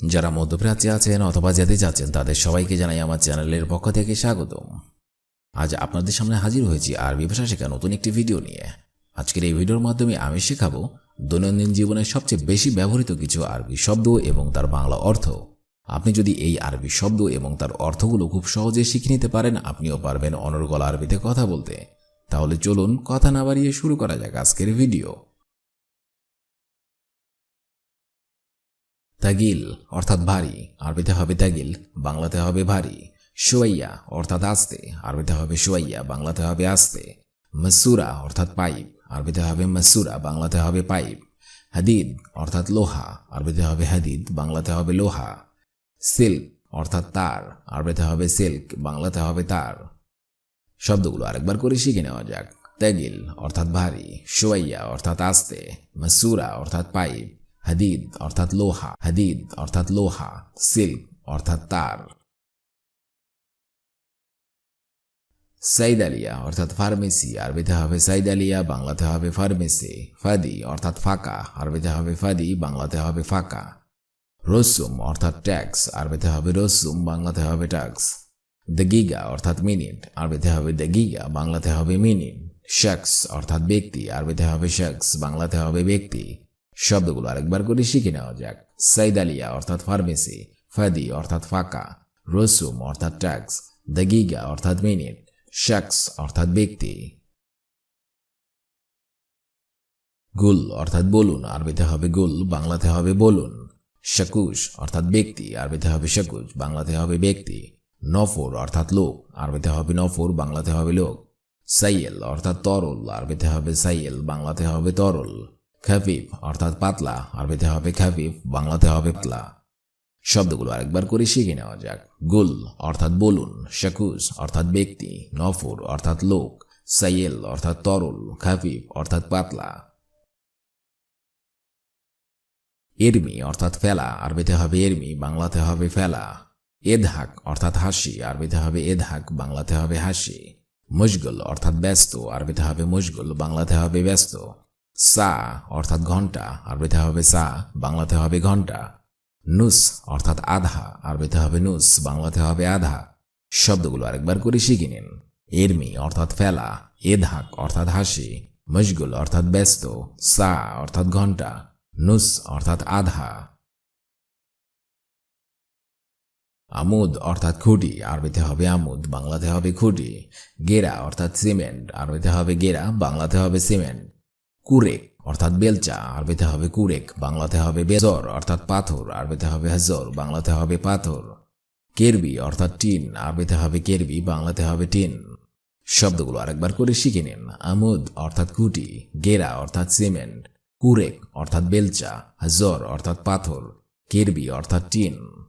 যারা মধ্যপ্রাচ্যে আছেন অথবা যেতে চাচ্ছেন তাদের সবাইকে জানাই আমার চ্যানেলের পক্ষ থেকে স্বাগতম। আজ আপনাদের সামনে হাজির হয়েছি আরবি ভাষা শেখা নতুন একটি ভিডিও নিয়ে। আজকের এই ভিডিওর মাধ্যমে আমি শেখাবো দৈনন্দিন জীবনের সবচেয়ে বেশি ব্যবহৃত কিছু আরবি শব্দ এবং তার বাংলা অর্থ। আপনি যদি এই আরবি শব্দ এবং তার অর্থগুলো খুব সহজে শিখে নিতে পারেন, আপনিও পারবেন অনর্গল আরবিতে কথা বলতে। তাহলে চলুন কথা না বাড়িয়ে শুরু করা যাক আজকের ভিডিও। তাগিল অর্থাৎ ভারী, আরবিতে হবে তাগিল বাংলাতে হবে ভারী। সোয়াইয়া অর্থাৎ আস্তে, আরবিতে হবে সোয়াইয়া, বাংলাতে হবে আস্তে। মাসুরা অর্থাৎ পাইপ, আরবিতে হবে মাসুরা, বাংলাতে হবে পাইপ। হাদিদ অর্থাৎ লোহা, আরবিতে হবে হাদিদ, বাংলাতে হবে লোহা। সিল্ক অর্থাৎ তার, আরবিতে হবে সিল্ক, বাংলাতে হবে তার। শব্দগুলো আরেকবার করে শিখে নেওয়া যাক। তাগিল অর্থাৎ ভারী, সোয়াইয়া অর্থাৎ আস্তে, মাসুরা অর্থাৎ পাইপ। হাদিদ অর্থাৎ লোহা, হাদিদ অর্থাৎ লোহা, সিল্ক অর্থাৎ তার। সাইদালিয়া অর্থাৎ ফার্মেসি, আরবিতে হবে সাইদালিয়া, বাংলাতে হবে ফার্মেসি, ফাদি অর্থাৎ ফাঁকা, আরবিতে হবে ফাদি, বাংলাতে হবে ফাঁকা। রসুম অর্থাৎ ট্যাক্স, আরবিতে হবে রসুম, বাংলাতে হবে ট্যাক্স। দ্য গিগা অর্থাৎ মিনিট, আরবিতে হবে দ্য গিগা, বাংলাতে হবে মিনিট। শখস অর্থাৎ ব্যক্তি, আরবিতে হবে শখস, বাংলাতে হবে ব্যক্তি। শব্দগুলো আরেকবার করে শিখে নেওয়া যাক। সাইদালিয়া, অর্থাৎ ফার্মেসি ফাদি, অর্থাৎ ফাঁকা, রসুম, অর্থাৎ ট্যাক্স গিগা অর্থাৎ মিনিট শখস অর্থাৎ ব্যক্তি। গুল, অর্থাৎ বলুন, আরবিতে হবে গুল, বাংলাতে হবে বলুন। শাকুশ, অর্থাৎ ব্যক্তি, আরবিতে হবে শাকুশ, বাংলাতে হবে ব্যক্তি। নফর, অর্থাৎ লোক, আরবিতে হবে নফর, বাংলাতে হবে লোক। সাইয়েল, অর্থাৎ তরল, আরবিতে হবে সাইয়েল, বাংলাতে হবে তরল। খাফিফ, অর্থাৎ পাতলা। আরবিতে হবে খাফিফ, বাংলাতে হবে পাতলা। শব্দগুলো আরেকবার করে শিখে নেওয়া যাক। গুল, অর্থাৎ বলুন। শাকুস, অর্থাৎ ব্যক্তি। নফর, অর্থাৎ লোক। সাইয়েল, অর্থাৎ তরল। খাফিফ, অর্থাৎ পাতলা। এরমি, অর্থাৎ ফেলা। আরবিতে হবে এরমি, বাংলাতে হবে ফেলা। এধাক অর্থাৎ হাসি। আরবিতে হবে এধাক বাংলাতে হবে হাসি। মুশগুল, অর্থাৎ ব্যস্ত। আরবিতে হবে মুশগুল, বাংলাতে হবে ব্যস্ত। সা অর্থাৎ ঘণ্টা, আরবিতে হবে সা, বাংলাতে হবে ঘণ্টা। নুস অর্থাৎ আধা, আরবিতে হবে নুস, বাংলাতে হবে আধা। শব্দগুলো আরেকবার করে শিখে নিন। এরমি অর্থাৎ ফেলা, এধাক অর্থাৎ হাসি, মশগুল অর্থাৎ ব্যস্ত, সা অর্থাৎ ঘণ্টা, নুস অর্থাৎ আধা। আমুদ অর্থাৎ খুঁটি, আরবিতে হবে আমুদ, বাংলাতে হবে খুঁটি। গেরা অর্থাৎ সিমেন্ট, আরবিতে হবে গেরা, বাংলাতে হবে সিমেন্ট। কুরেক, অর্থাৎ বেলচা, আরবিতে হবে কুরেক, বাংলাতে হবে বেজর, অর্থাৎ পাথর, আরবিতে হবে হাজর, বাংলাতে হবে পাথর। কেরবি, অর্থাৎ টিন, আরবিতে হবে কেরবি, বাংলাতে হবে টিন। শব্দগুলো আরেকবার করে শিখে নিন। আমুদ, অর্থাৎ কুটি, গেরা, অর্থাৎ সিমেন্ট। কুরেক, অর্থাৎ বেলচা, হাজর, অর্থাৎ পাথর। কেরবি, অর্থাৎ টিন।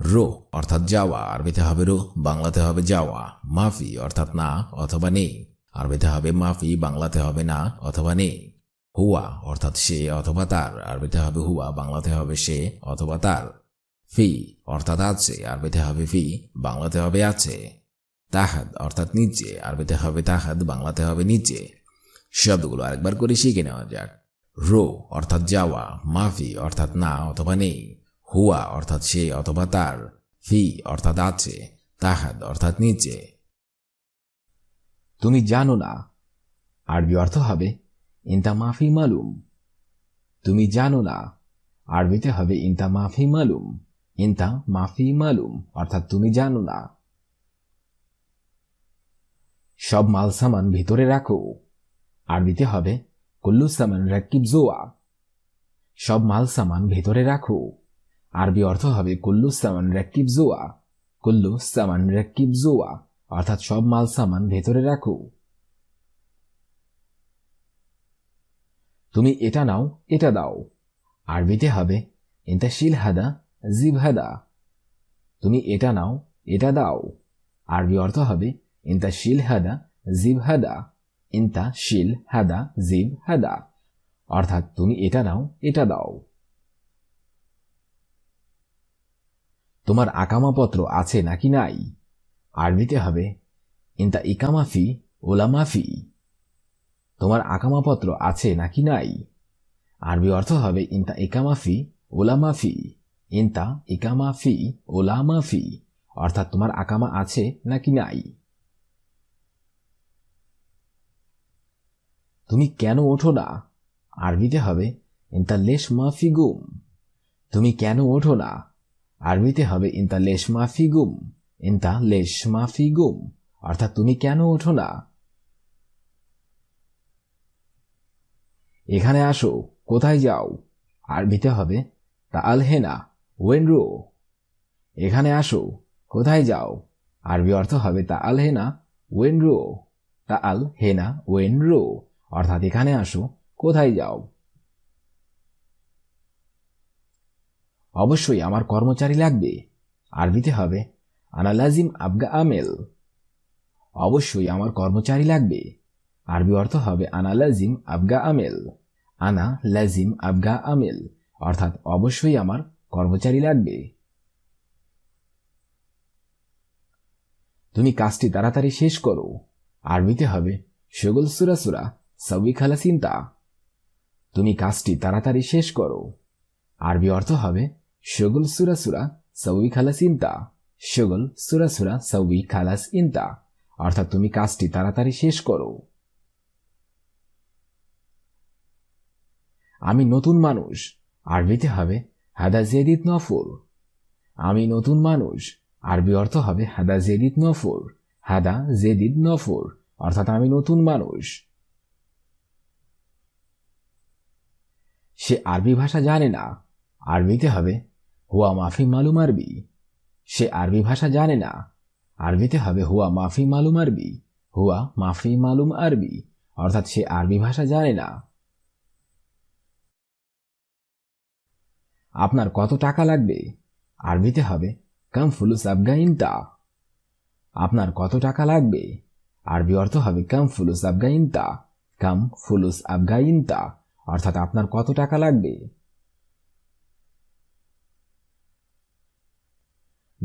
রো, অর্থাৎ যাওয়া, আরবিতে হবে রো, বাংলাতে হবে যাওয়া। মাফি, অর্থাৎ না, অথবা নেই। আরবিতে হবে মাফি, বাংলাতে হবে না অথবা নেই হুয়া অর্থাৎ সে অথবা তার। আরবিতে হবে হুয়া, বাংলাতে হবে সে অথবা তার। ফি অর্থাৎ আছে, আরবিতে হবে ফি, বাংলাতে হবে আছে। তাহাদ অর্থাৎ নিচে আরবিতে হবে তাহাদ, বাংলাতে হবে নিচে শব্দগুলো আরেকবার করে শিখে নেওয়া যাক। রো অর্থাৎ যাওয়া, মাফি অর্থাৎ না অথবা নেই। হুয়া অর্থাৎ সে অথবা তার। ফি অর্থাৎ আছে, তাহাদ অর্থাৎ নিচে তুমি জানো না। আরবি অর্থ হবে, ইনতা মাফি মালুম। তুমি জানো না। আরবিতে হবে, ইনতা মাফি মালুম। ইনতা মাফি মালুম, অর্থাৎ তুমি জানো না। সব মাল সামান ভিতরে রাখো। আরবিতে হবে, কুল্লু সামান রাকিব জোয়া। সব মাল সামান ভেতরে রাখো। আরবি অর্থ হবে, কুল্লু সামান রাকিব জোয়া। কুল্লু সামান রাকিব জোয়া। অর্থাৎ সব মাল সামান ভেতরে রাখো। তুমি এটা নাও, এটা দাও। আরবিতে হবে ইন্তা শিল হাদা জিব হাদা তুমি এটা নাও, এটা দাও। আরবি অর্থ হবে ইন্তা শিল হাদা জিব হাদা ইন্তা শিল হাদা জিব হাদা অর্থাৎ তুমি এটা নাও, এটা দাও। তোমার আকামাপত্র আছে নাকি নাই? আরবিতে হবে, ইন্তা ইকামাফি ওলামাফি তোমার আকামাপত্র আছে নাকি নাই? আরবি অর্থ হবে, ইনতা ইকামাফি ওলামাফি ইনতা ইকামাফি ওলামাফি অর্থাৎ তোমার আকামা আছে নাকি নাই? তুমি কেন ওঠো না? আরবিতে হবে, ইনতা লেশ মাফি গুম। তুমি কেন ওঠো না? আরবিতে হবে, ইনতা লেশ মাফি গুম। ইনতা লেশ মাফি গুম অর্থাৎ তুমি কেন ওঠো না এখানে আসো কোথায় যাও আরবিতে হবে তা আল হেনা ওয়েন রো এখানে আসো কোথায় যাও আরবি অর্থ হবে তা আল হেনা ওয়েন রো তা আল হেনা ওয়েন রো অর্থাৎ এখানে আসো কোথায় যাও অবশ্যই আমার কর্মচারী লাগবে আরবিতে হবে আনা লাজিম আবগা আমেল। অবশ্যই আমার কর্মচারী লাগবে। আরবি অর্থ হবে আনা লাজিম আবগা আমেল। আনা লাজিম আবগা আমেল। অর্থাৎ অবশ্যই আমার কর্মচারী লাগবে। তুমি কাজটি তাড়াতাড়ি শেষ করো। আরবিতে হবে শগুল সুরা সুরা সবই খালা চিন্তা তুমি কাজটি তাড়াতাড়ি শেষ করো। আরবি অর্থ হবে শগুল সুরা সুরা সবই খালাস ইন্তা শগুল সুরা সুরা সবই খালাস, ইন্তা। অর্থাৎ তুমি কাজটি তাড়াতাড়ি শেষ করো। আমি নতুন মানুষ। আরবিতে হবে, হাদা জেদিত নফর। আমি নতুন মানুষ। আরবি অর্থ হবে, হাদা জেদিত নফর। হাদা জেদিদ নফর। অর্থাৎ আমি নতুন মানুষ। সে আরবি ভাষা জানে না। আরবিতে হবে, হুয়া মাফি মালুম আরবি। সে আরবি ভাষা জানে না। আরবিতে হবে, হুয়া মাফি মালুম আরবি। হুয়া মাফি মালুম আরবি। অর্থাৎ সে আরবি ভাষা জানে না। আপনার কত টাকা লাগবে? আরবিতে হবে, কাম ফুলুস আফগাইনটা আপনার কত টাকা লাগবে? আরবি অর্থ হবে, কাম ফুলুস আফগাইনটা কাম ফুলুস আফগাইনটা অর্থাৎ আপনার কত টাকা লাগবে?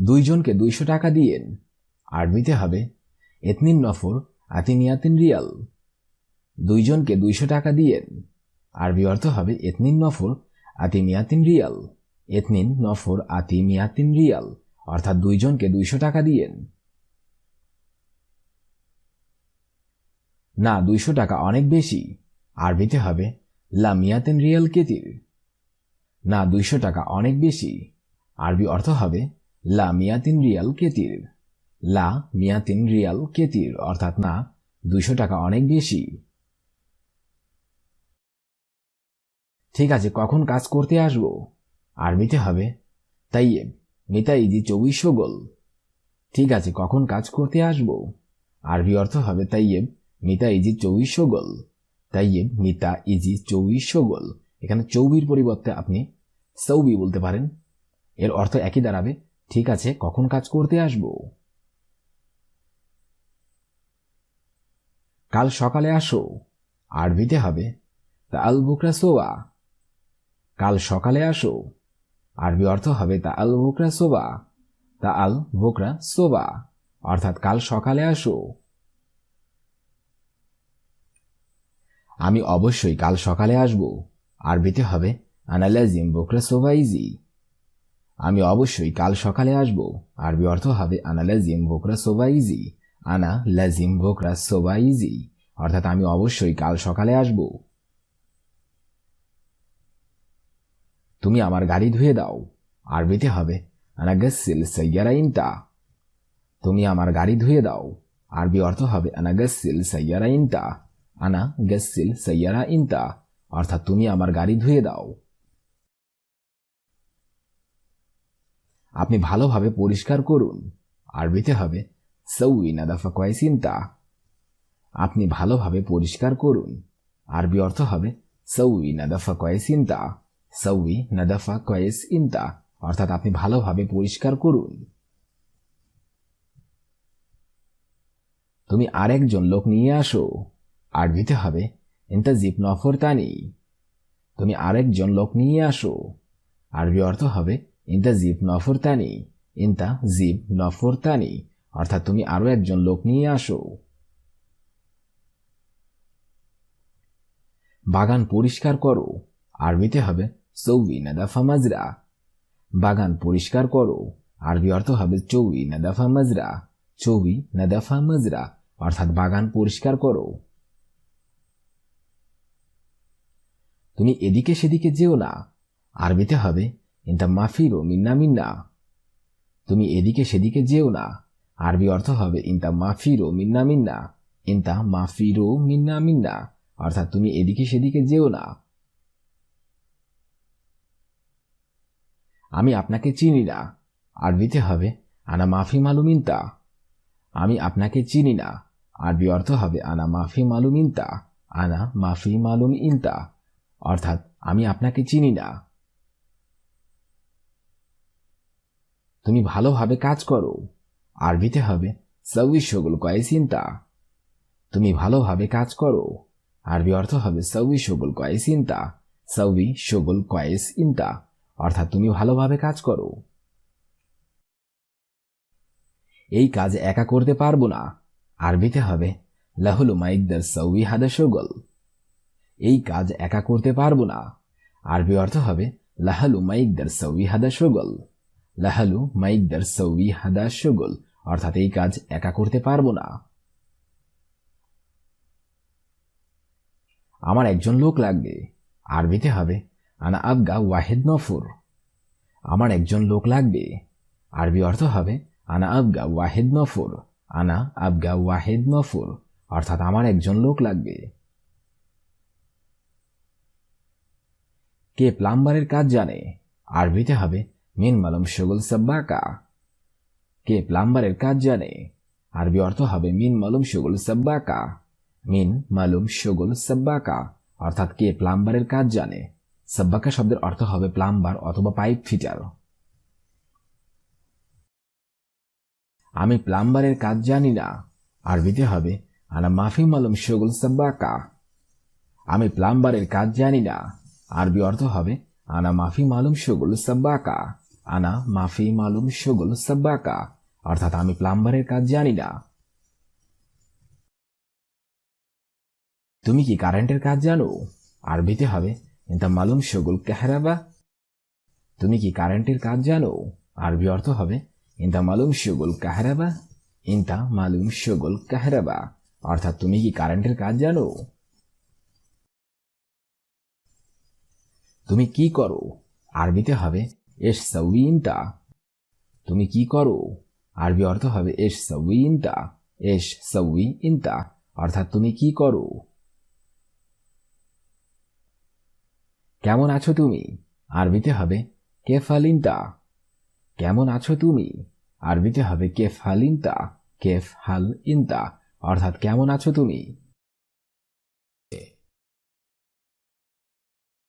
দুইজনকে দুইশো টাকা দিয়েন। আরবিতে হবে, এতনিন নফর, আতিনিয়াতিন রিয়াল। দুইজনকে দুইশো টাকা দিয়েন। আরবি অর্থ হবে এতনিন নফর আতিমিয়াতিন রিয়াল। এতনিন নফর আতিমিয়াতিন রিয়াল, অর্থাৎ দুইজনকে দুইশো টাকা দিয়েন। না, দুইশো টাকা অনেক বেশি। আরবিতে হবে লা মিয়াতিন রিয়াল কেতির। না, দুইশো টাকা অনেক বেশি। আরবি অর্থ হবে লা মিয়াতিন রিয়াল কেতির। লা মিয়াতিন রিয়াল কেতির, অর্থাৎ না, দুইশো টাকা অনেক বেশি। ঠিক আছে, কখন কাজ করতে আসব? আরবিতে হবে। তাইয়েব মিতাইজি চব্বিশশো গোল। ঠিক আছে, কখন কাজ করতে আসব? আরবি অর্থ হবে তাইয়েব মিতা ইজি চৌবিশশো গোল। তাইয়েব মিতা ইজি চৌবিশশো গোল। এখানে চৌবির পরিবর্তে আপনি সৌবি বলতে পারেন। এর অর্থ একই দাঁড়াবে। ঠিক আছে, কখন কাজ করতে আসব? কাল সকালে আসো, আরবিতে হবে। তা আল বুকরা সোবা? কাল সকালে আসো, আরবি অর্থ হবে তা আল বুকরা সোবা। তা আল বুকরা সোবা, অর্থাৎ কাল সকালে আসো। আমি অবশ্যই কাল সকালে আসব, আরবিতে হবে আনালাজিম বুকরা সোবাইজি আমি অবশ্যই কাল সকালে আসব। আরবি অর্থ হবে, আনা লাজিম বোকরা সোবাইজি। আনা লাজিম বোকরা সোবাইজি। অর্থাৎ আমি অবশ্যই কাল সকালে আসব। তুমি আমার গাড়ি ধুয়ে দাও। আরবিতে হবে, আনা গসিল সৈয়ারা ইনটা তুমি আমার গাড়ি ধুয়ে দাও। আরবি অর্থ হবে, আনা গসিল সৈয়ারা ইনটা আনা গসিল সৈয়ারা ইনটা অর্থাৎ তুমি আমার গাড়ি ধুয়ে দাও। আপনি ভালোভাবে পরিষ্কার করুন। আরবিতে হবে, সৌই নাদাফা আপনি ভালোভাবে পরিষ্কার করুন। আরবি অর্থ হবে, সৌই নাদাফা কয়েসিনতা সৌই নাদাফা কয়েস ইনতা অর্থাৎ আপনি ভালোভাবে পরিষ্কার করুন। তুমি আরেকজন লোক নিয়ে আসো। আরবিতে হবে ইন্তা জিপ নফর তানি তুমি আরেকজন লোক নিয়ে আসো। আরবি অর্থ হবে ইন্তা জিপ নফরতানি ইন্তা জিপ নফরতানি অর্থাৎ তুমি আরও একজন লোক নিয়ে আসো। বাগান পরিষ্কার করো, আরবিতে হবে সৌবি নাদাফা মাজরা। বাগান পরিষ্কার করো, আরবি অর্থ হবে চৌবি নাদাফা মাজরা। চৌবি নাদাফা মাজরা, অর্থাৎ বাগান পরিষ্কার করো। তুমি এদিকে সেদিকে যেও না, আরবিতে হবে ইন্তা মাফিরো মিন্না মিন্না তুমি এদিকে সেদিকে যেও না। আরবি অর্থ হবে ইন্তা মাফিরো মিন্না মিন্না ইন্তা মাফিরো মিন্না মিন্না অর্থাৎ তুমি এদিকে সেদিকে যেও না। আমি আপনাকে চিনি না। আরবিতে হবে, আনা মাফি মালুম ইন্তা আমি আপনাকে চিনি না। আরবি অর্থ হবে, আনা মাফি মালুম ইন্তা আনা মাফি মালুম ইন্তা। অর্থাৎ, আমি আপনাকে চিনি না। তুমি ভালোভাবে কাজ করো। আরবিতে হবে সৌই শগুল কয়েসিন্তা তুমি ভালোভাবে কাজ করো। আরবি অর্থ হবে সৌই শগুল কয়েসিন্তা সৌই শগুল কয়েস ইন্তা অর্থাৎ তুমি ভালোভাবে কাজ করো। এই কাজ একা করতে পারব না। আরবিতে হবে লাহুল মাইকদার সৌই হাদা শগল এই কাজ একা করতে পারব না। আরবি অর্থ হবে লাহালু মাইকদার সৌই হাদা শগল লাহালু মাইকদার সৌই হাদা শগল অর্থাৎ এই কাজ একা করতে পারব না। আমার একজন লোক লাগবে। আরবিতে হবে। আনা আবগা ওয়াহেদ নফুর। আমার একজন লোক লাগবে। আরবি অর্থ হবে, আনা আবগা ওয়াহেদ নফুর। আনা আবগা ওয়াহেদ নফুর। অর্থাৎ আমার একজন লোক লাগবে। কে প্লাম্বারের কাজ জানে? আরবিতে হবে মিন মালুম শগুল সাব্বাকা কে প্লাম্বারের কাজ জানে আরবি অর্থ হবে মিন মালুম শগুল সাব্বাকা মিন মালুম শগুল সাব্বাকা অর্থাৎ কে প্লাম্বারের কাজ জানে সাব্বাকা শব্দের অর্থ হবে প্লাম্বার অথবা পাইপ ফিটার আমি প্লাম্বারের কাজ জানি না আরবিতে হবে আনা মাফি মালুম শগুল সাব্বাকা আমি প্লাম্বারের কাজ জানি না আরবি অর্থ হবে আনা মাফি মালুম শগুল সাব্বাকা আনা, মাফি, মালুম শগুল সাব্বাকা। অর্থাৎ আমি প্লাম্বারের কাজ জানি না। তুমি কি কারেন্টের কাজ জানো? আরবিতে হবে ইন্তা মালুম শগুল কেহরাবা তুমি কি কারেন্টের কাজ জানো? আরবি অর্থ হবে ইন্তা মালুম শগুল কাহরাবা ইন্তা মালুম শগুল কাহরাবা অর্থাৎ তুমি কি কারেন্টের কাজ জানো? তুমি কি করো? আরবিতে হবে এস সৌই তুমি কি করো? আরবি অর্থ হবে এস সৌই এস ইন্তা অর্থাৎ তুমি কি করো? কেমন আছো তুমি? আরবিতে হবে কেফালিনতা। কেমন আছো তুমি? আরবিতে হবে কেফ হালিনতা কেফ হাল ইনতা অর্থাৎ কেমন আছো তুমি?